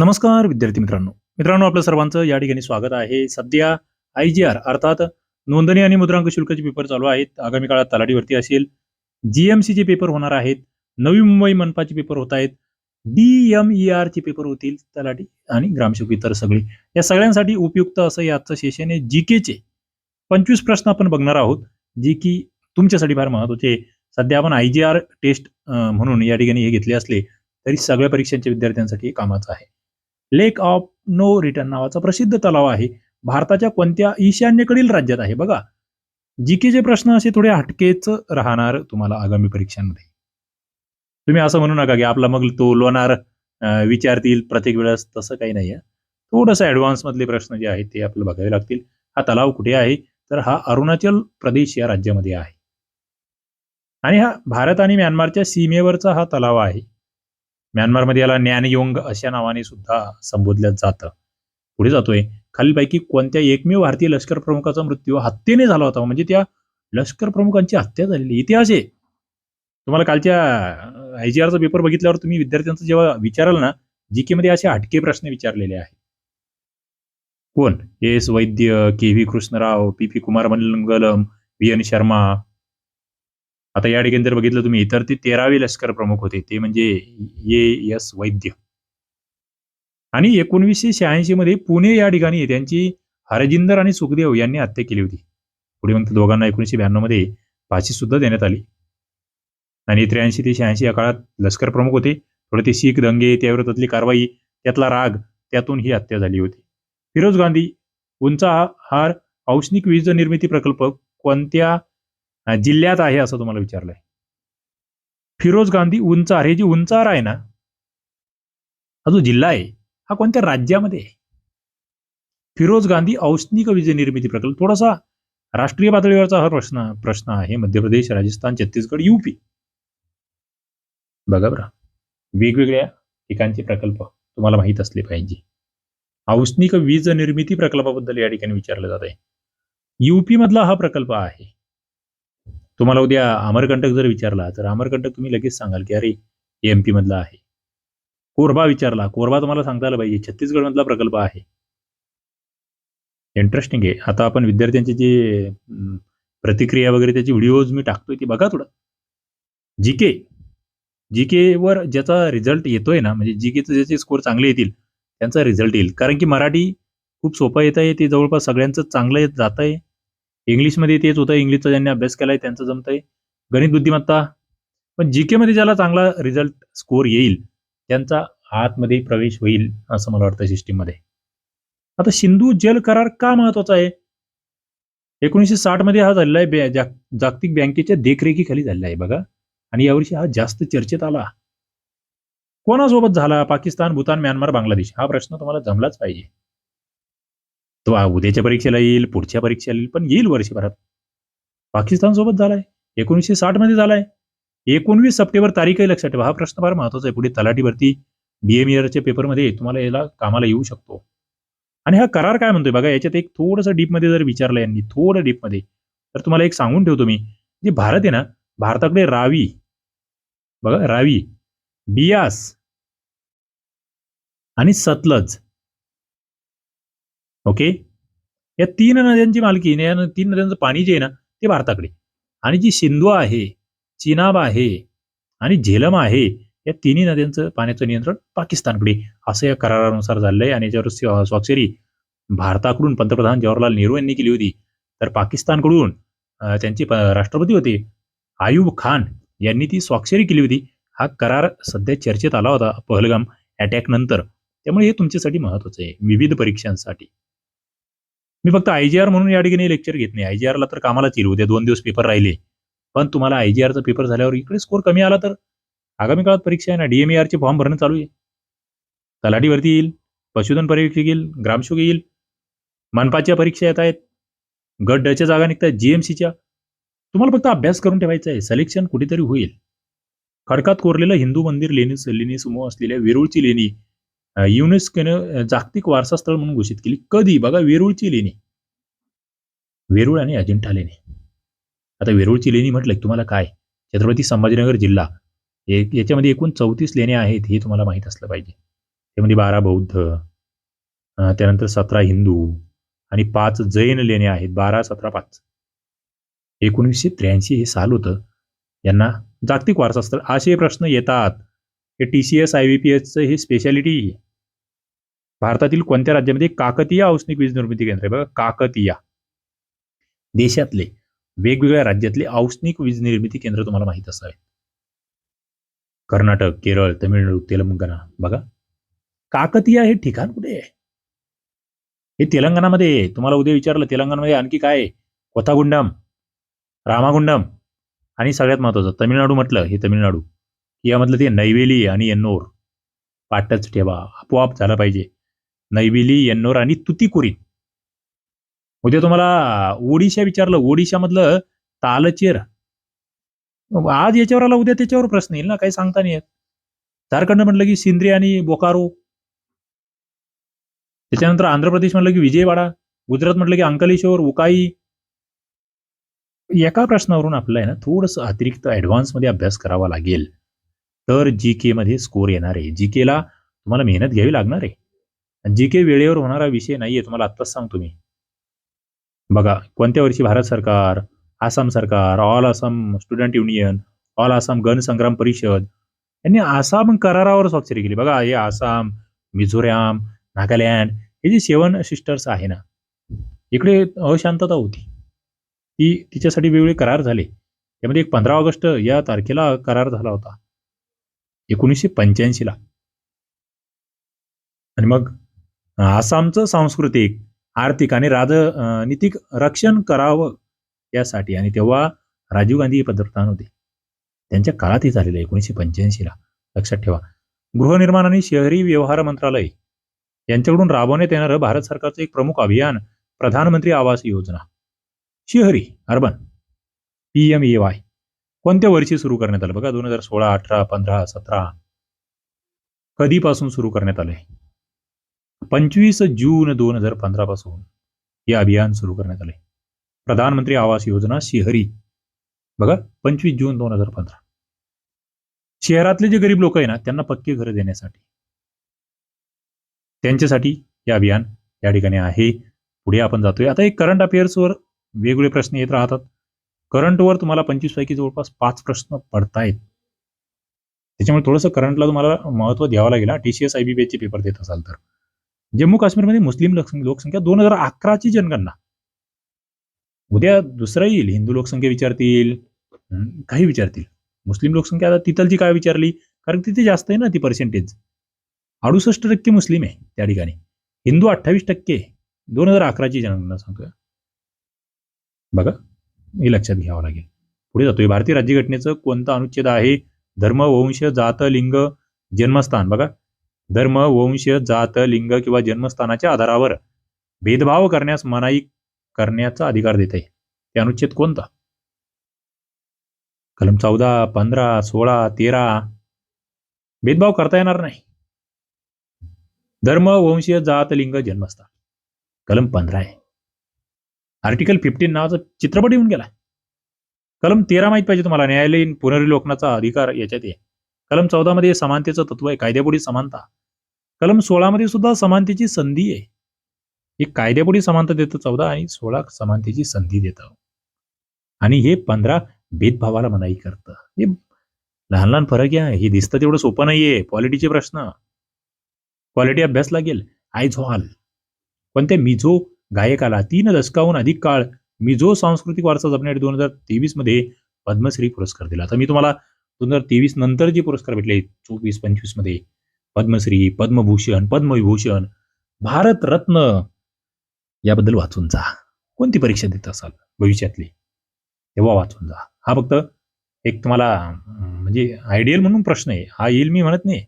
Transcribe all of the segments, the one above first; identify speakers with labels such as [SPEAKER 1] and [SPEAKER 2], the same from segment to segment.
[SPEAKER 1] नमस्कार विद्यार्थी मित्रांनो. मित्रांनो आपलं सर्वांचं या ठिकाणी स्वागत आहे. सध्या आय जी आर अर्थात नोंदणी आणि मुद्रांक शुल्काचे पेपर चालू आहेत. आगामी काळात तलाठी भरती असेल जीएमसीचे पेपर होणार आहेत. नवी मुंबई मनपाचे पेपर होत आहेत. डीएमईआर चे पेपर होतील तलाठी आणि ग्रामसेवक इतर सगळे. या सगळ्यांसाठी उपयुक्त असं याचं सेशन आहे. जी केचे पंचवीस प्रश्न आपण बघणार आहोत जी की तुमच्यासाठी फार महत्त्वाचे सध्या आपण आय जी आर टेस्ट म्हणून या ठिकाणी हे घेतले असले तरी सगळ्या परीक्षांच्या विद्यार्थ्यांसाठी कामाचं आहे. लेक ऑफ नो रिटर्न नावाचा प्रसिद्ध तलाव आहे. भारताच्या कोणत्या ईशान्येकडील राज्यात आहे? बघा. जीकेचे प्रश्न असे थोडे हटकेच राहणार तुम्हाला आगामी परीक्षांमध्ये. तुम्ही असं म्हणू नका की आपला मग तो लोणार विचारतील प्रत्येक वेळेस तसं काही नाही आहे थोडंसं ऍडव्हान्स मधले प्रश्न जे आहेत ते आपल्याला बघावे लागतील. हा तलाव कुठे आहे? तर हा अरुणाचल प्रदेश या राज्यामध्ये आहे. आणि हा भारत आणि म्यानमारच्या सीमेवरचा हा तलाव आहे. म्यानमारमध्ये याला न्यानयोंग अशा नावाने सुद्धा संबोधलं जातं. पुढे जातोय खालीलपैकी कोणत्या एकमेव भारतीय लष्कर प्रमुखाचा मृत्यू हत्येने झाला होता? म्हणजे त्या लष्कर प्रमुखांची हत्या झालेली इतिहास आहे. तुम्हाला कालच्या आय जी आरचा पेपर बघितल्यावर तुम्ही विद्यार्थ्यांचं जेव्हा विचाराल ना जी के मध्ये असे हटके प्रश्न विचारलेले आहेत. कोण? S Vaidya K V Krishnarao P P Kumar Mangalam V N Sharma आता या ठिकाणी जर बघितलं तुम्ही तर ते तेरावे लष्कर प्रमुख होते. ते म्हणजे ये एस वैद्य. आणि एकोणवीसशे शहाऐंशी मध्ये पुणे या ठिकाणी त्यांची हरजिंदर आणि सुखदेव यांनी हत्या केली होती. पुढे मग दोघांना एकोणीसशे ब्याण्णवमध्ये फाशी सुद्धा देण्यात आली. आणि त्र्याऐंशी ते शहाऐंशी या काळात लष्कर प्रमुख होते. थोडे ते शीख दंगे त्याविरोधातली कारवाई त्यातला राग त्यातून ही हत्या झाली होती. फिरोज गांधी उंचा हार औष्णिक वीज निर्मिती प्रकल्प कोणत्या जिल्ह्यात आहे असं तुम्हाला विचारलंय. फिरोज गांधी उंचार हे जी उंचार आहे ना हा जो जिल्हा आहे हा कोणत्या राज्यामध्ये आहे? फिरोज गांधी औष्णिक वीज निर्मिती प्रकल्प थोडासा राष्ट्रीय पातळीवरचा हा प्रश्न प्रश्न आहे. मध्य प्रदेश राजस्थान छत्तीसगड युपी. बघा बरं. वेगवेगळ्या ठिकाणचे प्रकल्प तुम्हाला माहीत असले पाहिजे. औष्णिक वीज निर्मिती प्रकल्पाबद्दल या ठिकाणी विचारलं जात आहे युपी मधला हा प्रकल्प आहे. तुम्हाला उद्या अमरकंटक जर विचारला तर अमरकंटक तुम्ही लगेच सांगाल की अरे एम पी मधला आहे. कोरबा विचारला कोरबा तुम्हाला सांगता आला पाहिजे छत्तीसगड मधला प्रकल्प आहे. इंटरेस्टिंग आहे. आता आपण विद्यार्थ्यांची जे प्रतिक्रिया वगैरे त्याची व्हिडिओज मी टाकतोय ती बघा थोडं. जी के जी के वर ज्याचा रिझल्ट येतोय ना म्हणजे जी केचे ज्याचे स्कोर चांगले येतील त्यांचा रिझल्ट येईल. कारण की मराठी खूप सोपं येत आहे ते जवळपास सगळ्यांचं चांगलं येत जात आहे. इंग्लिशमध्ये तेच होतं. इंग्लिशचा ज्यांनी अभ्यास केलाय त्यांचं जमतंय. गणित बुद्धिमत्ता. पण जीके मध्ये ज्याला चांगला रिझल्ट स्कोर येईल त्यांचा आतमध्ये प्रवेश होईल असं मला वाटतं सिस्टीममध्ये. आता सिंधू जल करार का महत्त्वाचा आहे? एकोणीसशे साठमध्ये हा झालेला आहे. जागतिक बँकेच्या देखरेखीखाली झालेला आहे बघा. आणि यावर्षी हा जास्त चर्चेत आला. कोणासोबत झाला? पाकिस्तान भूतान म्यानमार बांगलादेश? हा प्रश्न तुम्हाला जमलाच पाहिजे. तो उद्याच्या परीक्षेला येईल पुढच्या परीक्षेला येईल पण येईल वर्षभरात. पाकिस्तान सोबत झालाय. एकोणीसशे साठमध्ये झालाय. एकोणवीस सप्टेंबर तारीखही लक्षात ठेवा. हा प्रश्न फार महत्त्वाचा आहे. पुढे तलाठी भरती डीएमईआरच्या पेपरमध्ये तुम्हाला याला कामाला येऊ शकतो. आणि हा करार काय म्हणतोय? बघा याच्यात एक थोडंसं डीपमध्ये जर विचारलं यांनी थोडं डीपमध्ये तर तुम्हाला एक सांगून ठेवतो मी. जे भारत आहे ना भारताकडे रावी बघा रावी बियास आणि सतलज ओके या तीन नद्यांची मालकी या तीन नद्यांचं पाणी जे आहे ना ते भारताकडे आणि जी सिंधू आहे चिनाब आहे आणि झेलम आहे या तिन्ही नद्यांचं पाण्याचं नियंत्रण पाकिस्तानकडे असं या करारानुसार झालेलं आहे आणि याच्यावर स्वाक्षरी भारताकडून पंतप्रधान जवाहरलाल नेहरू यांनी केली होती. तर पाकिस्तानकडून त्यांचे राष्ट्रपती होते आयुब खान यांनी ती स्वाक्षरी केली होती. हा करार सध्या चर्चेत आला होता पहलगाम अटॅक नंतर. त्यामुळे हे तुमच्यासाठी महत्वाचं आहे. विविध परीक्षांसाठी. मी फक्त आयजीआर म्हणून या ठिकाणी लेक्चर घेत नाही. आयजीआरला तर कामालाच येईल. उद्या दोन दिवस पेपर राहिले. पण तुम्हाला आयजीआरचा पेपर झाल्यावर इकडे स्कोर कमी आला तर आगामी काळात परीक्षा आहे ना. डीएमईआरचे फॉर्म भरणं चालू आहे. तलाठीवरती येईल पशुधन परीक्षक येईल ग्रामशोक येईल. मनपाच्या परीक्षा येत आहेत. गट डच्या जागा निघतात जीएमसीच्या तुम्हाला फक्त अभ्यास करून ठेवायचा आहे. सिलेक्शन कुठेतरी होईल. खडकात कोरलेलं हिंदू मंदिर लेणी लेणी समूह असलेल्या वेरूळची लेणी युनेस्कोनं जागतिक वारसा स्थळ म्हणून घोषित केली. कधी? बघा वेरूळची लेणी. वेरूळ आणि अजिंठा लेणी. आता वेरूळची लेणी म्हटलं तुम्हाला काय? छत्रपती संभाजीनगर जिल्हा. एक याच्यामध्ये एकूण चौतीस लेण्या आहेत हे तुम्हाला माहीत असलं पाहिजे. त्यामध्ये बारा बौद्ध त्यानंतर सतरा हिंदू आणि पाच जैन लेणे आहेत. बारा सतरा पाच. एकोणीसशे त्र्याऐंशी हे साल होतं. यांना जागतिक वारसा स्थळ असे प्रश्न येतात. हे T C S I V P एसचं हे स्पेशालिटी आहे. भारतातील कोणत्या राज्यामध्ये काकतिया औष्णिक वीज निर्मिती केंद्र आहे? बघा काकतिया. देशातले वेगवेगळ्या राज्यातले औष्णिक वीज निर्मिती केंद्र तुम्हाला माहीत असावे कर्नाटक केरळ तमिळनाडू तेलंगणा बघा. काकतिया हे ठिकाण कुठे आहे? हे तेलंगणामध्ये तुम्हाला उद्या विचारलं तेलंगणामध्ये आणखी काय कोथागुंडम रामागुंडम आणि सगळ्यात महत्वाचं तमिळनाडू म्हटलं हे तमिळनाडू. यामधलं ते नैवेली आणि एन्नोर पाठच ठेवा. आपोआप झालं पाहिजे. नैवेली एन्नोर आणि तुतीकोरीन. उद्या तुम्हाला ओडिशा विचारलं. ओडिशामधलं तालचेर. आज याच्यावर आला उद्या त्याच्यावर प्रश्न येईल ना? काही सांगता नाही येत. झारखंड म्हटलं की सिंद्री आणि बोकारो. त्याच्यानंतर आंध्र प्रदेश म्हटलं की विजयवाडा. गुजरात म्हटलं की अंकलेश्वर उकाई. एका प्रश्नावरून आपल्याला आहे ना थोडंसं अतिरिक्त ऍडव्हान्समध्ये अभ्यास करावा लागेल. तर जी के मध्ये स्कोर येणार आहे. जी केला तुम्हाला मेहनत घ्यावी लागणार आहे. जी के वेळेवर होणारा विषय नाहीये तुम्हाला आत्ताच सांगतो मी. बघा कोणत्या वर्षी भारत सरकार आसाम सरकार all Assam student union all Assam Gana Sangram Parishad यांनी आसाम करारावर स्वाक्षरी केली. बघा हे आसाम मिझोराम नागालँड हे जे सेवन सिस्टर्स आहे ना इकडे अशांतता होती. ती तिच्यासाठी वेगवेगळे करार झाले. त्यामध्ये एक पंधरा ऑगस्ट या तारखेला करार झाला होता. एकोणीसशे पंच्याऐंशीला. आणि मग आसामचं सांस्कृतिक आर्थिक आणि राजनीतिक रक्षण करावं यासाठी आणि तेव्हा राजीव गांधी हे पंतप्रधान होते. त्यांच्या काळात हे झालेलं आहे एकोणीसशे पंच्याऐंशीला. लक्षात ठेवा. गृहनिर्माण आणि शहरी व्यवहार मंत्रालय यांच्याकडून राबवण्यात येणारं भारत सरकारचं एक प्रमुख अभियान प्रधानमंत्री आवास योजना. शहरी urban P M A Y. कोणत्या वर्षी सुरू करण्यात आलं? बघा दोन हजार सोळा अठरा पंधरा सतरा. कधीपासून सुरू करण्यात आलंय? पंचवीस जून दोन हजार पंधरा पासून हे अभियान सुरू करण्यात आले प्रधानमंत्री आवास योजना शहरी. बघा पंचवीस जून दोन हजार पंधरा. शहरातले जे गरीब लोक आहे ना त्यांना पक्के घरं देण्यासाठी त्यांच्यासाठी हे अभियान या ठिकाणी आहे. पुढे आपण जातोय. आता एक करंट अफेअर्सवर वेगवेगळे प्रश्न येत राहतात. करंटवर तुम्हाला पंचवीस पैकी जवळपास पाच प्रश्न पडतायत. त्याच्यामुळे थोडंसं करंटला तुम्हाला महत्त्व द्यावं लागेल T C S I B चे पेपर देत असाल तर. जम्मू काश्मीरमध्ये मुस्लिम लोकसंख्या दोन हजार अकराची जनगणना. उद्या दुसरं येईल हिंदू लोकसंख्या विचारतील काही विचारतील. मुस्लिम लोकसंख्या आता तिथलची काय विचारली? कारण तिथे जास्त आहे ना ती पर्सेंटेज अडुसष्ट टक्के मुस्लिम आहे त्या ठिकाणी. हिंदू अठ्ठावीस टक्के दोन हजार अकराची जनगणना सांगतोय. बघा. हे लक्षात घ्यावं लागेल. पुढे जातोय. भारतीय राज्यघटनेचं कोणता अनुच्छेद आहे? धर्म वंश जात लिंग जन्मस्थान. बघा. धर्म वंश जात लिंग किंवा जन्मस्थानाच्या आधारावर भेदभाव करण्यास मनाई करण्याचा अधिकार देत आहे. ते अनुच्छेद कोणता? कलम चौदा पंधरा सोळा तेरा. भेदभाव करता येणार नाही. धर्म वंशीय जात लिंग जन्मस्थान. कलम पंधरा आहे. आर्टिकल फिफ्टीन नावाचा चित्रपट येऊन गेला कलम तेरा माहीत पाहिजे तुम्हाला. न्यायालयीन पुनर्विलोकनाचा अधिकार याच्यात आहे. कलम चौदा मध्ये समानतेचं तत्व आहे. कायद्यापुढे समानता. कलम सोळा मध्ये सुद्धा समानतेची संधी आहे. हे कायद्यापुढे समानता देतं चौदा आणि सोळा समानतेची संधी देतं. आणि हे पंधरा भेदभावाला मनाई करतं. हे लहान लहान फरक आहे हे दिसतं तेवढं सोपं नाहीये. क्वालिटीचे प्रश्न. क्वालिटी अभ्यास लागेल आयझॉल ते मिझो गायकाला तीन दशकाहून अधिक काळ मी जो सांस्कृतिक वारसा जपण्यासाठी दोन हजार तेवीसमध्ये पद्मश्री पुरस्कार दिला. आता मी तुम्हाला दोन हजार तेवीस नंतर जे पुरस्कार भेटले चोवीस पंचवीसमध्ये पद्मश्री पद्मभूषण पद्मविभूषण भारतरत्न याबद्दल वाचून जा. कोणती परीक्षा देत असाल भविष्यातली? तेव्हा वाचून जा. हा फक्त एक तुम्हाला म्हणजे आयडियल म्हणून प्रश्न आहे. हा येईल मी म्हणत नाही.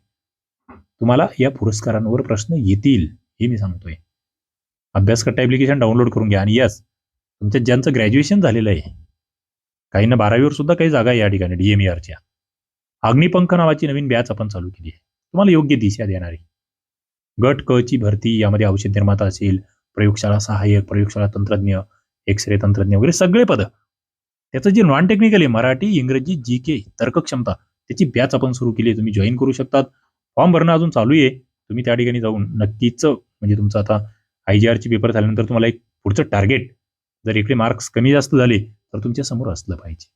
[SPEAKER 1] तुम्हाला या पुरस्कारांवर प्रश्न येतील हे मी सांगतोय. अभ्यासकट्टा ॲप्लिकेशन डाउनलोड करून घ्या. आणि यस तुमच्या ज्यांचं ग्रॅज्युएशन झालेलं आहे काहींना बारावीवर सुद्धा काही जागा आहे या ठिकाणी डीएमईआरच्या अग्निपंख नावाची नवीन बॅच आपण चालू केली आहे. तुम्हाला योग्य दिशा देणारी. गट क ची भरती यामध्ये औषध निर्माता असेल प्रयोगशाळा सहाय्यक प्रयोगशाळा तंत्रज्ञ एक्स रे तंत्रज्ञ वगैरे सगळे पद. त्याचं जे नॉन टेक्निकल आहे मराठी इंग्रजी जी के तर्क क्षमता त्याची बॅच आपण सुरू केली आहे. तुम्ही जॉईन करू शकतात. फॉर्म भरणं अजून चालू आहे. तुम्ही त्या ठिकाणी जाऊन नक्कीच म्हणजे तुमचं आता आय जी आरची पेपर झाल्यानंतर तुम्हाला एक पुढचं टार्गेट जर इकडे मार्क्स कमी जास्त झाले तर तुमच्यासमोर असलं पाहिजे.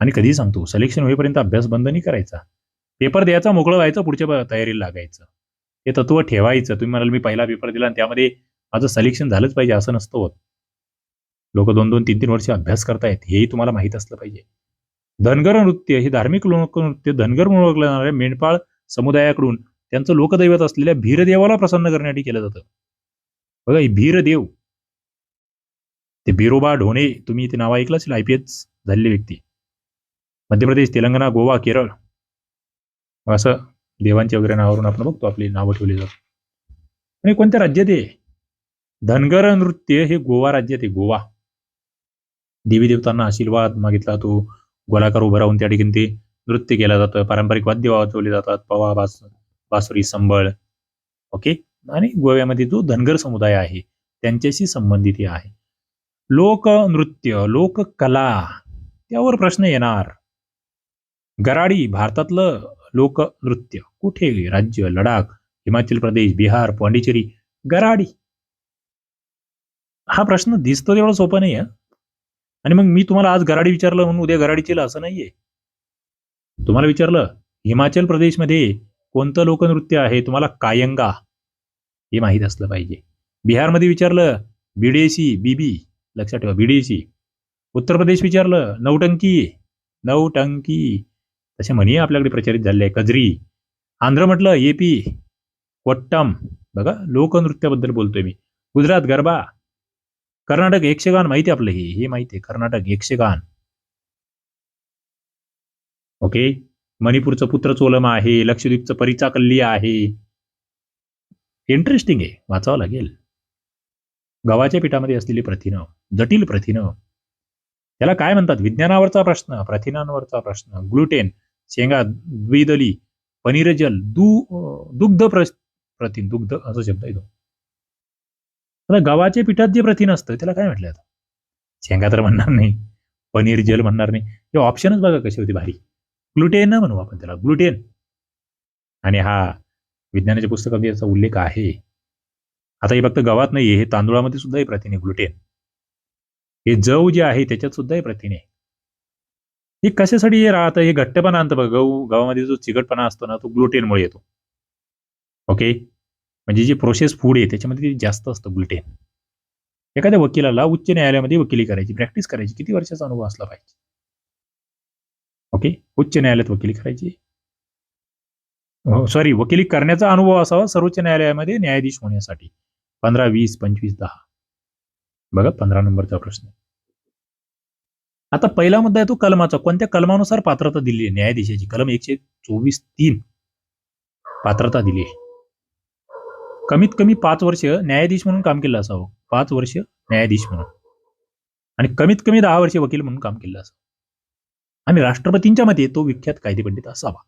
[SPEAKER 1] आणि कधीही सांगतो सिलेक्शन होईपर्यंत अभ्यास बंद नाही करायचा. पेपर द्यायचा मोकळं व्हायचं पुढच्या तयारीला लागायचं. हे तत्व ठेवायचं. तुम्ही म्हणाल मी पहिला पेपर दिला आणि त्यामध्ये माझं सिलेक्शन झालंच पाहिजे असं नसतं होत. लोक दोन दोन तीन तीन वर्ष अभ्यास करतायत हेही तुम्हाला माहीत असलं पाहिजे. धनगर नृत्य हे धार्मिक लोकनृत्य धनगर म्हणून ओळखलं जाणाऱ्या मेंढपाळ समुदायाकडून त्यांचं लोकदैवत असलेल्या भीरदेवाला प्रसन्न करण्यासाठी केलं जातं. बघा ही भीरदेव ते बिरोबा ढोणे तुम्ही ते नाव ऐकलं असेल आय पी एस झालेली व्यक्ती. मध्य प्रदेश तेलंगणा गोवा केरळ. असं देवांच्या वगैरे नावावरून आपण बघतो आपली नावं ठेवली जातात. आणि कोणत्या राज्यात आहे? धनगर नृत्य हे गोवा राज्यात आहे गोवा. देवी देवतांना आशीर्वाद मागितला तो गोलाकार उभं राहून त्या ठिकाणी ते नृत्य केलं जातं. पारंपरिक वाद्य वाजवले जातात. पवा बास बासुरी संबळ. ओके? आणि गोव्यामध्ये जो धनगर समुदाय आहे त्यांच्याशी संबंधित हे आहे. लोकनृत्य लोककला त्यावर प्रश्न येणार. गराडी भारतातलं लोकनृत्य. कुठे राज्य लडाख हिमाचल प्रदेश बिहार पाँडिचेरी. गराडी. हा प्रश्न दिसतो तेवढा सोपा नाही आहे आणि मग मी तुम्हाला आज गराडी विचारलं म्हणून उद्या गराडी केलं असं नाहीये. तुम्हाला विचारलं हिमाचल प्रदेशमध्ये कोणतं लोकनृत्य आहे? तुम्हाला कायंगा. हे माहीत असलं पाहिजे. बिहारमध्ये विचारलं बीडीएसी बीबी लक्षात ठेवा बीडीएसी. उत्तर प्रदेश विचारलं नवटंकी नवटंकी तसे म्हणी आपल्याकडे प्रचारित झाले आहे कजरी. आंध्र म्हटलं एपी वट्टम बघा लोकनृत्याबद्दल बोलतोय मी. गुजरात गरबा. कर्नाटक यक्षगान माहिती आपलं हे. हे माहिती आहे. कर्नाटक यक्षगान. ओके? मणिपूरचं पुत्र चोलम आहे. लक्षद्वीपचं परिचाकल्ली आहे. इंटरेस्टिंग आहे. वाचावं लागेल. गव्हाच्या पिठामध्ये असलेली प्रथिनं जटिल प्रथिनं. त्याला काय म्हणतात? विज्ञानावरचा प्रश्न प्रथिनांवरचा प्रश्न. ग्लुटेन शेंगा द्विदली पनीर जल दू दुग्ध प्र प्रथिन दुग्ध असा शब्द आहे तो आता गव्हाच्या पिठात जे प्रथिन असतं त्याला काय म्हटलं आता शेंगा तर म्हणणार नाही. पनीर जल म्हणणार नाही. हे ऑप्शनच बघा कशी होती भारी. ग्लुटेन ना म्हणू आपण त्याला. ग्लुटेन. आणि हा विज्ञानाच्या पुस्तकात याचा उल्लेख आहे. आता हे फक्त गव्हात नाही हे तांदूळामध्ये सुद्धा हे प्रथिने ग्लुटेन हे जव जे आहे त्याच्यात सुद्धा हे प्रथिने. हे कशासाठी हे राहतं? हे घट्टपणा आणतं बघा. गहू गव्हामध्ये जो चिकटपणा असतो ना तो ग्लुटेनमुळे येतो. ओके म्हणजे जे प्रोसेस फूड आहे त्याच्यामध्ये जास्त असतं ग्लुटेन एखाद्या वकिलाला उच्च न्यायालयामध्ये वकिली करायची प्रॅक्टिस करायची किती वर्षाचा अनुभव असला पाहिजे? ओके उच्च न्यायालयात वकिली करायची. सॉरी वकिली करण्याचा अनुभव असावा सर्वोच्च न्यायालयामध्ये न्यायाधीश होण्यासाठी. पंधरा वीस पंचवीस दहा. बघा पंधरा नंबरचा प्रश्न. आता पहिला मुद्दा आहे तो कलमाचा. कोणत्या कलमानुसार पात्रता दिली आहे? न्यायाधीशाची कलम एकशे चोवीस तीन. पात्रता दिली आहे. कमीत कमी पाच वर्ष न्यायाधीश म्हणून काम केलं असावं. पाच वर्ष न्यायाधीश म्हणून. आणि कमीत कमी दहा वर्ष वकील म्हणून काम केलं असावं. आणि राष्ट्रपतींच्या मते तो विख्यात कायदेपंडित असावा.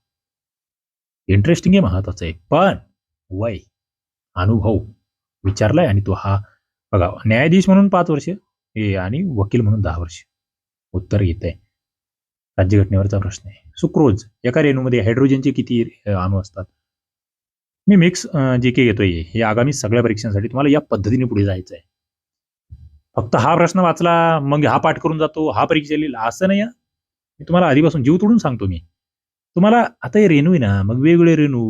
[SPEAKER 1] इंटरेस्टिंग आहे महत्वाचं आहे पण वय अनुभव विचारलाय आणि तो हा बघा न्यायाधीश म्हणून पाच वर्ष हे आणि वकील म्हणून दहा वर्ष. उत्तर येत आहे राज्यघटनेवरचा प्रश्न आहे. सुक्रोज एका रेणूमध्ये हायड्रोजनचे किती अणू असतात? मी मिक्स जे काही घेतोय हे आगामी सगळ्या परीक्षांसाठी तुम्हाला या पद्धतीने पुढे जायचं आहे फक्त हा प्रश्न वाचला मग हा पाठ करून जातो हा परीक्षा लिहिला असं नाही मी तुम्हाला आधीपासून जीव तोडून सांगतो मी. तुम्हाला आता हे रेणू आहे ना मग वेगवेगळे रेणू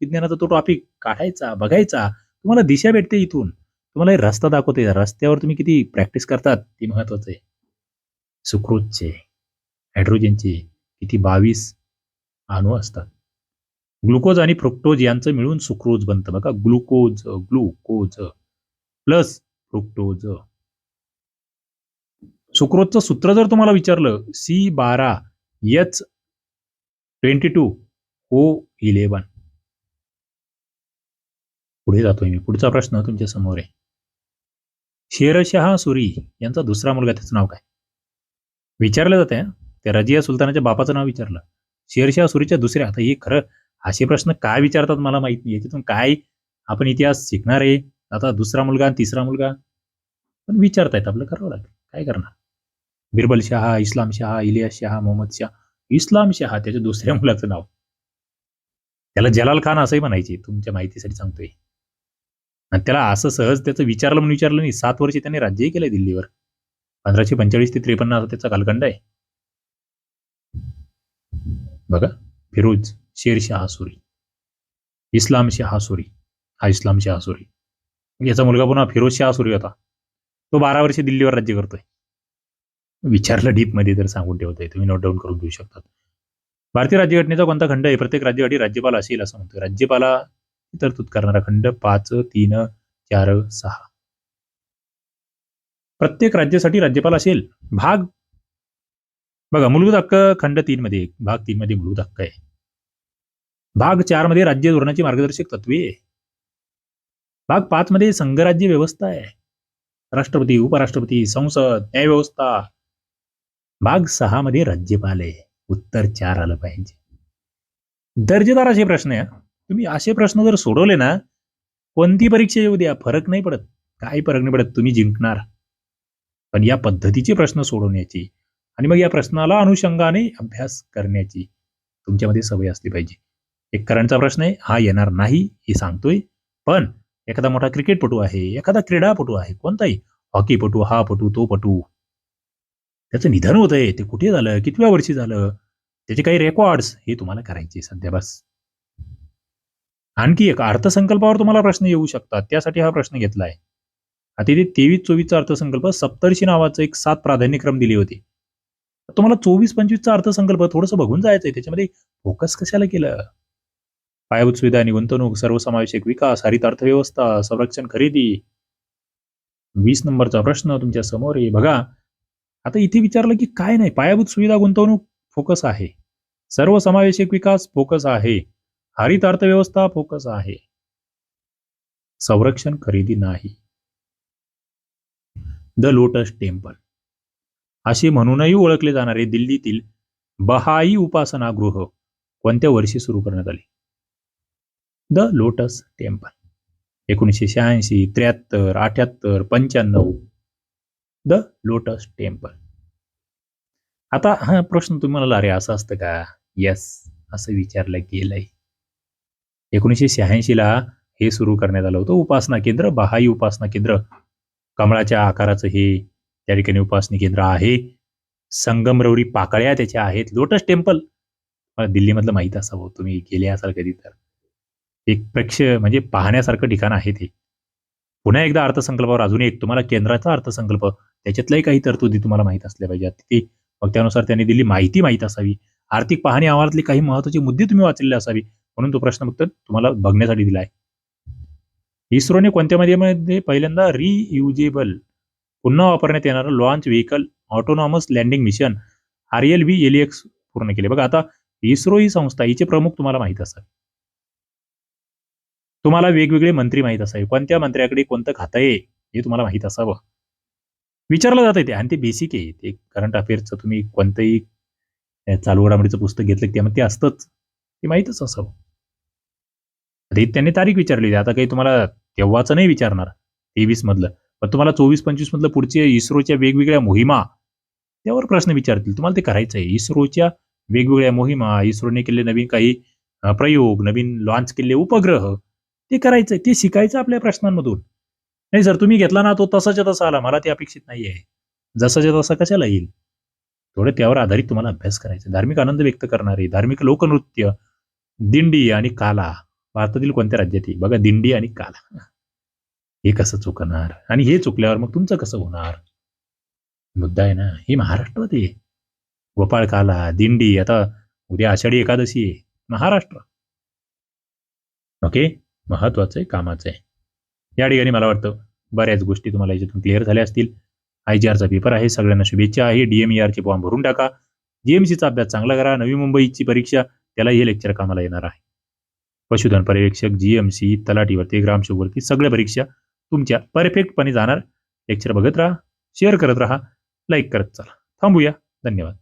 [SPEAKER 1] विज्ञानाचा तो टॉपिक काढायचा बघायचा तुम्हाला दिशा भेटते इथून. तुम्हाला हे रस्ता दाखवते रस्त्यावर तुम्ही किती प्रॅक्टिस करतात ती महत्वाचं आहे. सुक्रोजचे हायड्रोजनचे किती बावीस अणू असतात. ग्लुकोज आणि फ्रुक्टोज यांचं मिळून सुक्रोज बनतं. बघा ग्लुकोज ग्लुकोज प्लस फ्रुक्टोज सुक्रोजचं सूत्र जर तुम्हाला विचारलं सी बारा एच ट्वेंटी टू. हो, ओ इलेवन पुढे जातोय मी. पुढचा प्रश्न तुमच्यासमोर आहे. शेरशहा सुरी यांचा दुसरा मुलगा त्याचं नाव काय? विचारलं जात आहे त्या रजिया सुलतानाच्या बापाचं नाव विचारलं. शेरशाह सुरीच्या दुसऱ्या आता हे खरं असे प्रश्न काय विचारतात मला माहीत नाही. याच्यातून काय आपण इतिहास शिकणार आहे? आता दुसरा मुलगा आणि तिसरा मुलगा? पण विचारतायत आपलं करावं लागेल. काय करणार? बिरबल शहा इस्लाम शहा इलियास शहा मोहम्मद शहा. इस्लाम शहा त्याच्या दुसऱ्या मुलाचं नाव. त्याला जलाल खान असंही म्हणायचे तुमच्या माहितीसाठी सांगतोय. आणि त्याला असं सहज त्याचं विचारलं म्हणून विचारलं नाही सात वर्षे त्याने राज्यही केलंय दिल्लीवर. पंधराशे पंचेचाळीस ते त्रेपन्न असा त्याचा कालखंड आहे. बघा फिरोज शेरशाह सुरी इस्लाम शहा सुरी हा इस्लाम शहा सुरी. याचा मुलगा पुन्हा फिरोज शहा सुरी होता. तो बारा वर्षे दिल्लीवर राज्य करतोय. विचारलं डीपमध्ये तर सांगून ठेवतोय. तुम्ही नोट डाऊन करून घेऊ शकतात. भारतीय राज्यघटनेचा कोणता खंड आहे? प्रत्येक राज्यासाठी राज्यपाल असेल असं म्हणतोय. राज्यपाला तरतूद करणारा खंड पाच तीन चार सहा. प्रत्येक राज्यासाठी राज्यपाल असेल. भाग बघा मूलभूत हक्क खंड तीन मध्ये भाग तीन मध्ये मूलभूत हक्क आहे. भाग चारमध्ये राज्य धोरणाची मार्गदर्शक तत्वे आहे. भाग पाच मध्ये संघराज्य व्यवस्था आहे. राष्ट्रपती उपराष्ट्रपती संसद न्यायव्यवस्था भाग सहा मध्ये राज्यपाल आहे. उत्तर चार आलं पाहिजे. दर्जेदार असे प्रश्न आहे. तुम्ही असे प्रश्न जर सोडवले ना कोणती परीक्षा येऊ द्या फरक नाही पडत. काही फरक नाही पडत? तुम्ही जिंकणार. पण या पद्धतीचे प्रश्न सोडवण्याची आणि मग या प्रश्नाला अनुषंगाने अभ्यास करण्याची तुमच्यामध्ये सवय असली पाहिजे. एक करंटचा प्रश्न आहे हा येणार नाही हे सांगतोय. पण एखादा मोठा क्रिकेटपटू आहे एखादा क्रीडापटू आहे कोणताही. हॉकीपटू हा पटू तो पटू त्याचं निधन होत आहे ते कुठे झालं कितव्या वर्षी झालं? त्याचे काही रेकॉर्ड्स हे तुम्हाला करायचे सध्या बस. आणखी एक अर्थसंकल्पावर तुम्हाला प्रश्न येऊ शकतात त्यासाठी हा प्रश्न घेतला आहे आता इथे तेवीस चोवीसचा अर्थसंकल्प सप्तर्षी नावाचं एक सात प्राधान्यक्रम दिले होते. तुम्हाला चोवीस पंचवीसचा अर्थसंकल्प थोडंसं बघून जायचंय त्याच्यामध्ये फोकस कशाला केलं? पायाभूत सुविधा आणि गुंतवणूक सर्वसमावेशक विकास हरित अर्थव्यवस्था संरक्षण खरेदी. वीस नंबरचा प्रश्न तुमच्यासमोर आहे. बघा आता इथे विचारलं की काय नाही? पायाभूत सुविधा गुंतवणूक फोकस आहे. सर्वसमावेशक विकास फोकस आहे. हरित अर्थव्यवस्था फोकस आहे. संरक्षण खरेदी नाही. The Lotus Temple. असे म्हणूनही ओळखले जाणारे दिल्लीतील बहाई उपासनागृह कोणत्या वर्षी सुरू करण्यात आले? The Lotus Temple. एकोणीसशे शहाऐंशी त्र्याहत्तर अठ्याहत्तर पंच्याण्णव द लोटस टेम्पल. आता हा प्रश्न तुम्ही म्हणाला अरे असं असतं का? येस असं विचारलं गेलंय. एकोणीसशे शहाऐंशी ला हे सुरू करण्यात आलं होतं. उपासना केंद्र बहाई उपासना केंद्र. कमळाच्या आकाराचं हे त्या ठिकाणी उपासना केंद्र आहे. संगमरवरी पाकळ्या त्याच्या आहेत. Lotus Temple. मला दिल्लीमधलं माहीत असावं. तुम्ही गेले असाल कधी तर. एक प्रेक्ष म्हणजे पाहण्यासारखं ठिकाण आहे ते. पुन्हा एकदा अर्थसंकल्पावर अजून एक. तुम्हाला केंद्राचा अर्थसंकल्प त्याच्यातल्याही काही तरतुदी तुम्हाला माहीत असल्या पाहिजेत ती मग त्यानुसार त्यांनी दिली माहिती माहीत असावी. आर्थिक पाहणी अहवालातले काही महत्त्वाचे मुद्दे तुम्ही वाचलेले असावी म्हणून तो प्रश्न फक्त तुम्हाला बघण्यासाठी दिला आहे इस्रोने कोणत्या मध्ये पहिल्यांदा रियुजेबल पुन्हा वापरण्यात येणारं launch vehicle autonomous landing mission R L V LEX पूर्ण केले. बघा आता इस्रो ही संस्था हिचे प्रमुख तुम्हाला माहीत असावे. तुम्हाला वेगवेगळे मंत्री माहीत असावे. कोणत्या मंत्र्याकडे कोणतं खातं आहे हे तुम्हाला माहीत असावं. विचारलं जातं ते. आणि ते बेसिक आहे. ते करंट अफेअर्सचं तुम्ही कोणतंही चालू घडामोडीचं पुस्तक घेतलं की त्यामध्ये ते असतंच. ते माहीतच असावं. आधी त्यांनी तारीख विचारली आता काही तुम्हाला तेव्हाचं नाही विचारणार. तेवीस मधलं पण तुम्हाला चोवीस पंचवीस मधलं पुढचे इस्रोच्या वेगवेगळ्या मोहिमा त्यावर प्रश्न विचारतील. तुम्हाला ते करायचं आहे. इस्रोच्या वेगवेगळ्या मोहिमा इस्रोने केले नवीन काही प्रयोग नवीन लॉन्च केलेले उपग्रह ते करायचं ते शिकायचं आपल्या प्रश्नांमधून. नाही सर तुम्ही घेतला ना तो तसाच्या तसा आला. मला ते अपेक्षित नाही आहे जसाच्या तसा कशाला येईल? थोडं त्यावर आधारित तुम्हाला अभ्यास करायचा धार्मिक आनंद व्यक्त करणारे धार्मिक लोकनृत्य दिंडी आणि काला भारतातील कोणत्या राज्यात येईल? बघा दिंडी आणि काला. हे कसं चुकणार? आणि हे चुकल्यावर मग तुमचं कसं होणार? मुद्दा आहे ना हे महाराष्ट्रात आहे. गोपाळ काला दिंडी आता उद्या आषाढी एकादशी आहे. महाराष्ट्र. ओके? महत्वाचं आहे कामाचं आहे. या ठिकाणी मला वाटतं बऱ्याच गोष्टी तुम्हाला याच्यातून क्लिअर झाल्या असतील. आय जी आरचा पेपर आहे. सगळ्यांना शुभेच्छा आहे. डीएमईआरचे फॉर्म भरून टाका. जीएमसीचा अभ्यास चांगला करा. नवी मुंबईची परीक्षा त्याला हे लेक्चर कामाला येणार आहे. पशुधन पर्यवेक्षक जीएमसी तलाटीवरती ग्रामसेवकवरती सगळ्या परीक्षा तुमच्या परफेक्टपणे जाणार. लेक्चर बघत राहा शेअर करत राहा लाईक करत चला. थांबूया. धन्यवाद.